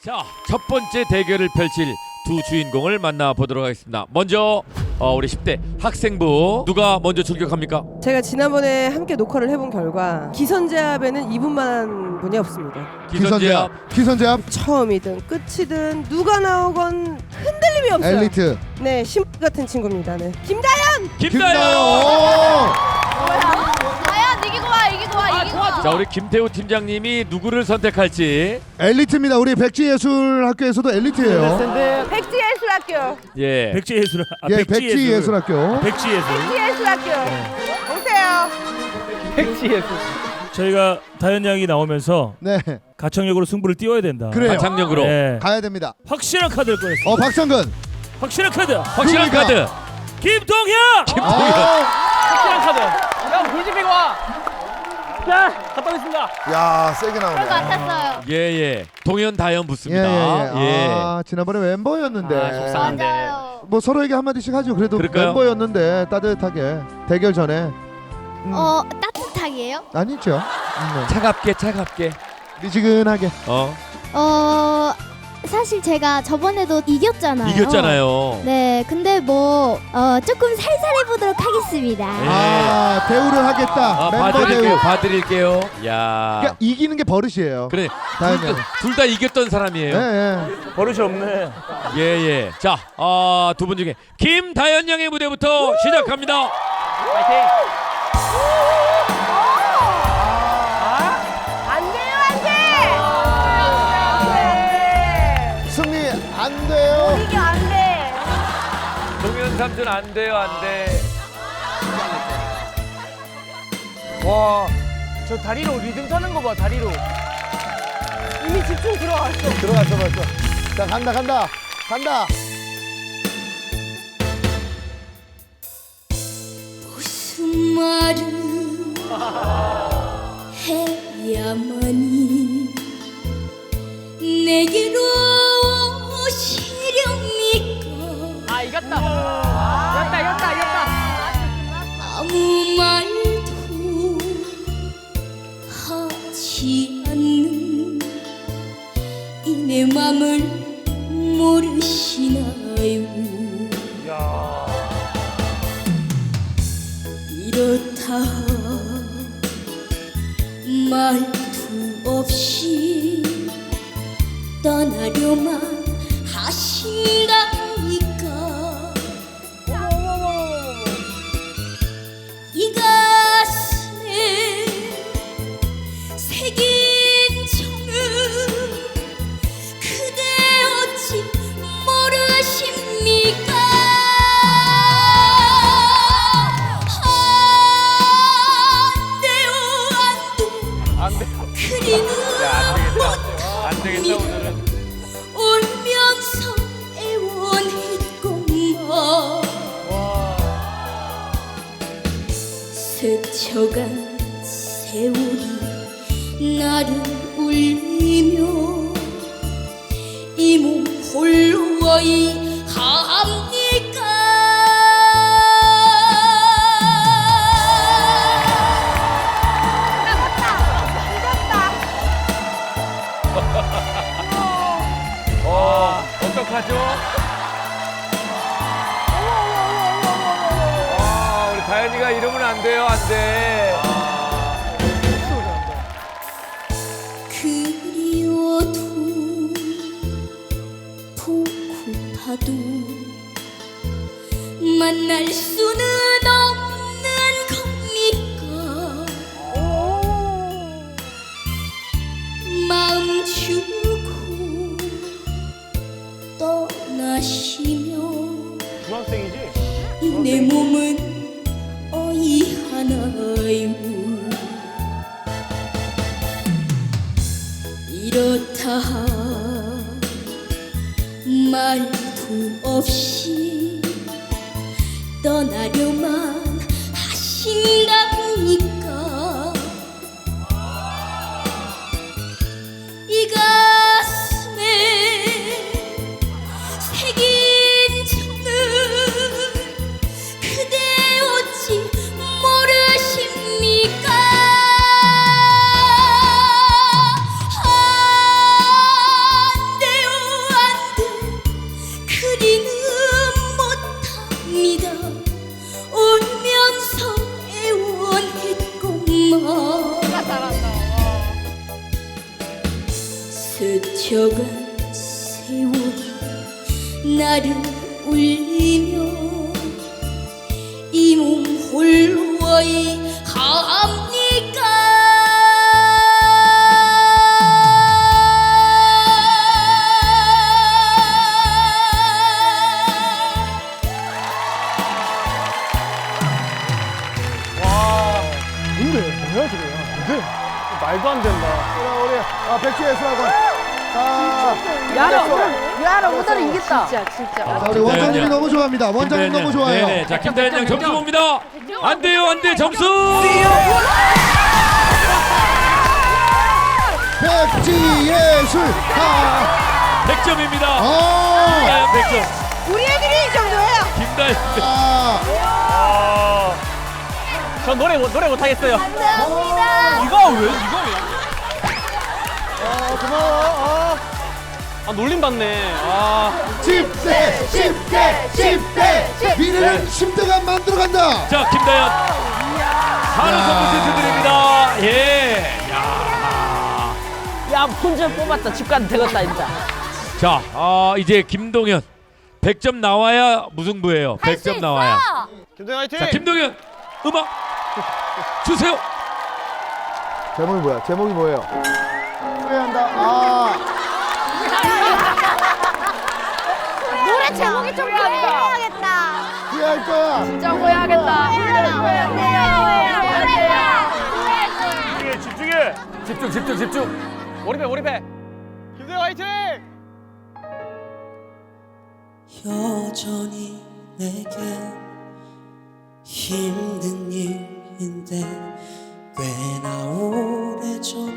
자, 첫 번째 대결을 펼칠 두 주인공을 만나보도록 하겠습니다. 먼저 어, 우리 10대 학생부 누가 먼저 출격합니까? 제가 지난번에 함께 녹화를 해본 결과 기선제압에는 이분만한 분이 없습니다. 기선제압 기선제압 처음이든 끝이든 누가 나오건 흔들림이 없어요. 엘리트 네, 심 같은 친구입니다. 네. 김다 김다영. 오! 과연 이기고 와 이기고 와 이기고 와 자, 우리 김태우 팀장님이 누구를 선택할지 엘리트입니다. 우리 백지예술학교에서도 엘리트예요. 백지예술학교. 예. 백지 예술 아, 예, 백지 예술 백지예술학교. 백지 예술 백지예술학교. 오세요. 저희가 다현 양이 나오면서 네, 가창력으로 승부를 띄워야 된다 그래요. 가창력으로 네. 가야 됩니다. 확실한 카드를 꺼냈어 어, 박성근. 확실한 카드 확실한? 카드. 김동현 아, 확실한 카드. 형 골집이고 와. 자, 갔다 오겠습니다. 야, 세게 그런 거 나오네. 같았어요 예, 예. 동현 다현 예, 붙습니다. 예, 예. 예. 아, 지난번에 멤버였는데. 아, 속상한데. 맞아요 뭐 서로에게 한마디씩 하죠. 그래도 그럴까요? 멤버였는데 따뜻하게 대결 전에. 음, 어 따뜻하게요? 아니죠. 음, 차갑게 차갑게. 네. 미지근하게. 어. 어 사실 제가 저번에도 이겼잖아요 이겼잖아요. 네 근데 뭐 어, 조금 살살 해보도록 하겠습니다 예. 아, 대우를 하겠다. 아, 멤버 봐드릴게요. 대우. 봐드릴게요. 야. 그러니까 이기는 게 버릇이에요. 그래. 다현 양. 둘다 이겼던 사람이에요. 예, 예. 버릇이 없네 예, 예. 자, 어, 두분 중에 김다현 양의 무대부터 시작합니다. 파이팅. 삼촌 안 돼요, 안 돼. 와, 저 다리로 리듬 타는 거 봐, 다리로. 이미 집중 들어갔어. 들어갔어 벌써. 자 간다 간다 간다. 무슨 말을 해야만이 내게로 이겼다. 이겼다, 이겼다, 이겼다. 아무 말도 하지 않는 이 내 맘을 모르시나요 이렇다 말투 없이 떠나려만 하신다 스쳐간 세월이 나를 울리며 이 몸 홀로 어이합니까 어, 어떡하죠? 아, 다현이가 이러면 안 돼요, 안 돼. 그리워도 보고파도 만날 수는 없는 겁니까 마음 주고 떠나시며 중학생이지? 이내 몸은 이렇다 말도 없이 떠나려만 하신 스쳐간 세월이 나를 울리며 이 몸 홀로이 오늘은 이겼다. 진짜 진짜. 자 우리 원장님이 김다현 너무 좋아합니다. 원장님 너무 좋아요. 네네. 자 김다현 양 점수 봅니다. 안 돼요, 안 돼. 점수. 백지 예술학원. 100점입니다. 어. 김다현 100점. 우리 애들이 이 정도예요. 김다현. 아, 아, 저 노래 못- 노래 못 하겠어요. 감사합니다. 이거 왜 이거 왜? 아 고마워. 아, 아 놀림 받네. 아 10대, 10대, 10대. 미래는 10대가 만들어간다. 자 김다현. 한우 선물 세트 드립니다. 예. 야. 야 본전 뽑았다 집 가도 되겠다 진짜 자, 아, 이제 김동현 100점 나와야 무승부예요. 100점 나와야. 김동현 화이팅. 자, 김동현 음악 주세요. 제목이 뭐야? 제목이 뭐예요? 후회한다. 아, 후회할 거야. 진짜 후회하겠다. 후회해야 후회할 거야. 집중해. 집중, 집중, 집중. 몰입해 몰입해. 김동현 화이팅. 여전히 내겐 힘든 일인데 꽤나 오래전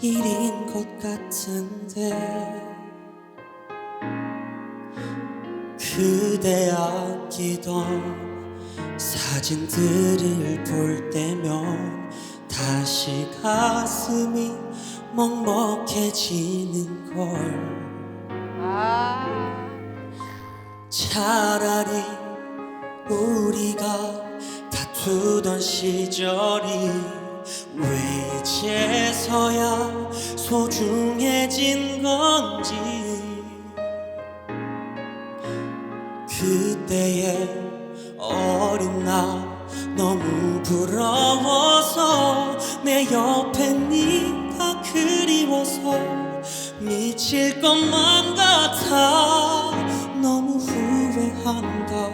일인 것 같은데 그대 아끼던 사진들을 볼 때면 다시 가슴이 먹먹해지는 걸. 차라리 우리가 다투던 시절이 왜 이제서야 소중해진 어린 나 너무 부러워서 내 옆에 네가 그리워서 미칠 것만 같아 너무 후회한다.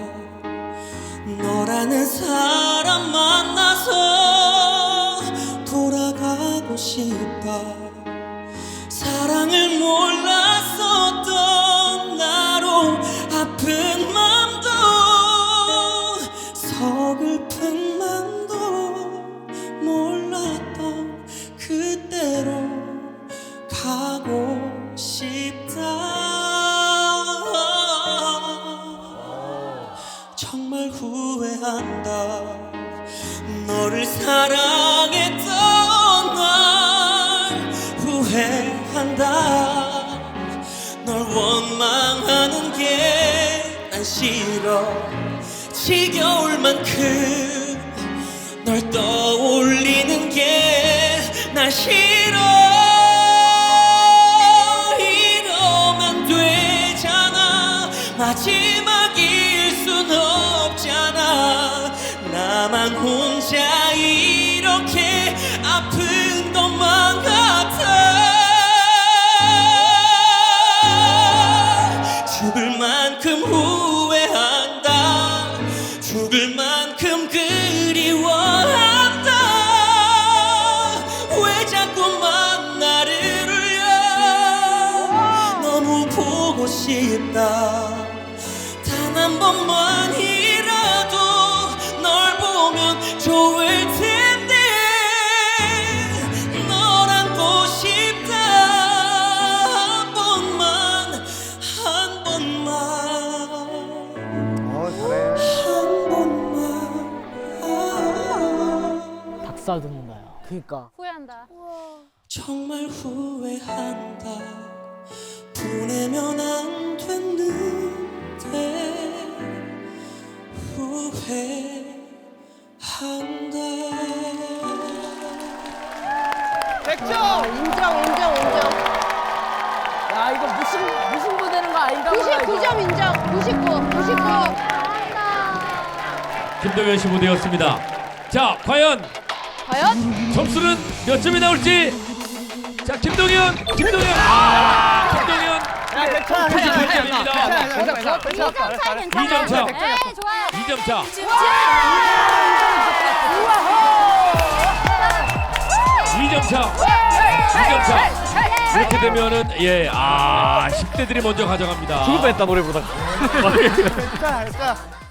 너라는 사람 만나서 돌아가고 싶다. 사랑을 몰랐 후회한다. 너를 사랑했던 날 후회한다. 널 원망하는 게 난 싫어. 지겨울 만큼 널 떠 혼자 이렇게 아픈 것만 같아. 죽을 만큼 후회한다. 죽을 만큼 그리워한다. 왜 자꾸만 나를 울려? 너무 보고 싶다. 단 한 번만 닭살 돋는다요 그니까 후회한다. 정말 후회한다 보내면 안 됐는데 후회한다 100점. 인정 인정 인정. 이거 무슨 무슨 부 되는 거 아닌가 봐. 99점 인정. 99. 99. 김동현 씨 무대였습니다. 자, 과연 과연? 점수는 몇 점이 나올지. 자, 김동현, 김동현, 아, 김동현 야, 괜찮아. 98점입니다. 2점 차 괜찮아요. 2점 차. 네, 좋아요. 2점 차. 2점 차. 2점 차. 이렇게 되면은 예, 아, 10대들이 먼저 가져갑니다. 죽을 뻔했다 노래 부르다가. 괜찮아, 괜찮아.